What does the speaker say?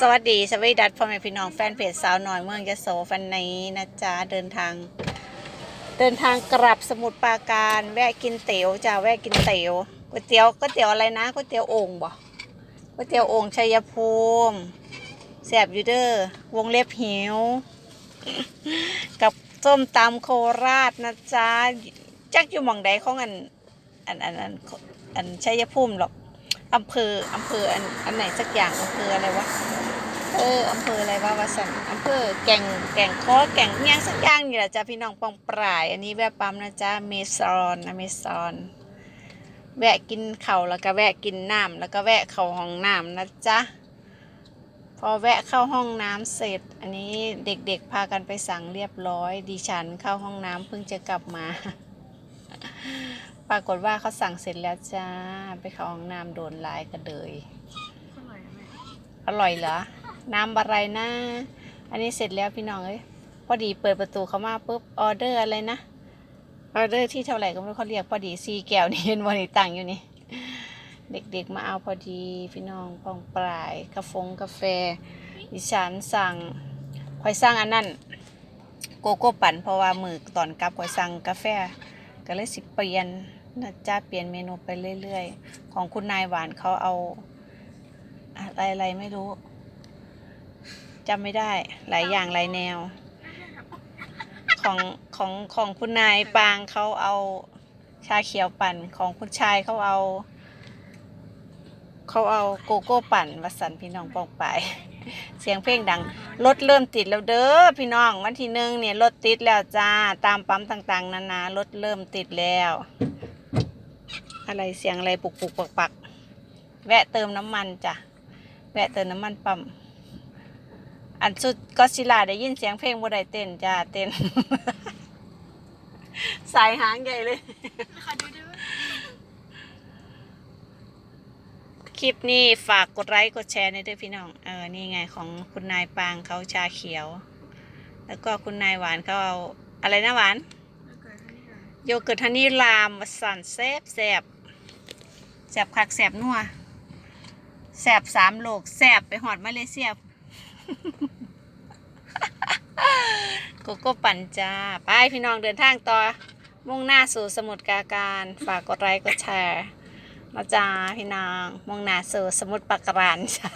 สวัสดีสวัสดีดัดพ่อแม่พี่น้องแฟนเพจสาวหน่อยเมืองยโสฟันนี้นะจ๊ะเดินทาง เดินทางกลับสมุทรปราการแวะกินเตี๋ยวจ้าแวะกินเตี๋ยวก๋วยเตี๋ยวก๋วยเตี๋ยวอะไรนะก๋วยเตี๋ยวโอ่งบ่ก๋วยเตี๋ยวโอ่งชัยภูมิแสบยูเด้อวงเล็บหิว กับส้มตำโคราชนะจ๊ะจักอยู่หม่องใดของอันอันอันอันอันชัยภูมิหรอก อำเภออำเภออันอันไหนสักอย่างอำเภออะไรวะเอออำเภออะไรวะวะสันอำเภอแก่งแก่งคอแก่งเมียงสักอย่างนี่แหละจ้าพี่น้องปองปลาย อันนี้แวะปั๊มนะจ๊ะเมซอนอเมซอนแวะกินเข่าแล้วก็แวะกินน้ำแล้วก็แวะเข้าห้องน้ำนะจ๊ะพอแวะเข้าห้องน้ำเสร็จ อันนี้เด็กๆพากันไปสั่งเรียบร้อย ดิฉันเข้าห้องน้ำเพิ่งจะกลับมา รากฏว่าเขาสั่งเสร็จแล้วจ้า ไปเข้าห้องน้ำโดนลายกระเดยอร่อยไหมอร่อยเหรอ น้ำอะไรนะ อันนี้เสร็จแล้วพี่น้องเอ้ยพอดีเปิดประตูเข้ามาปุ๊บออเดอร์อะไรนะ ออเดอร์ที่เท่าไหร่ก็ไม่รู้เขาเรียกพอดีซีแก้วนี่เห็นวันนี้ตั้งอยู่นี่ เด็กๆมาเอาพอดีพี่น้องปองปลายกาแฟงกาแฟดิฉันสั่งคอยสั่งอันนั้นโกโก้ปั่นเพราะว่ามือตอนกลับคอยสั่งกาแฟก็เลยสิเปลี่ยน นะจ๊ะเปลี่ยนเมนูไปเรื่อยๆ ของคุณนายหวานเขาเอา อะไรอะไรไม่รู้จำไม่ได้ หลายอย่างหลายแนว ของของของคุณนายปางเขาเอาชาเขียวปั่นของคุณชายเขาเอาเขาเอาโกโก้ปั่นวสันพี่น้องปองไป เสียงเพลงดัง รถเริ่มติดแล้วเด้อพี่น้องวันที่หนึ่งเนี่ยรถติดแล้วจ้า ตามปั๊มต่างๆนานารถเริ่มติดแล้ว อะไรเสียงอะไรปุกปุกปักปักแวะเติมน้ำมันจ้ะ แวะเติมน้ำมันปั๊ม อันสุดก็สิลาได้ยินเสียงเพลงบ่ได้เต้นจ้าเต้น สายหางใหญ่เลย ขอดูด้วยคลิปนี้ฝากกดไลค์กดแชร์ในด้วยพี่น้อง เออ นี่ไงของคุณนายปางเขาชาเขียว แล้วก็คุณนายหวานเขาเอาอะไรนะหวาน โยเกิร์ตฮันนี่ลามสันแซบแซบ บคักแสบนัวแสบสามโลกแสบไปหอดมาเลเซียกโก้ปั่นจ้า ไปพี่น้องเดินทางต่อ มุ่งหน้าสู่สมุทรปราการ ฝากกดไลค์กดแชร์มาจ้าพี่น้องมุ่งหน้าสู่สมุทรปราการจ้า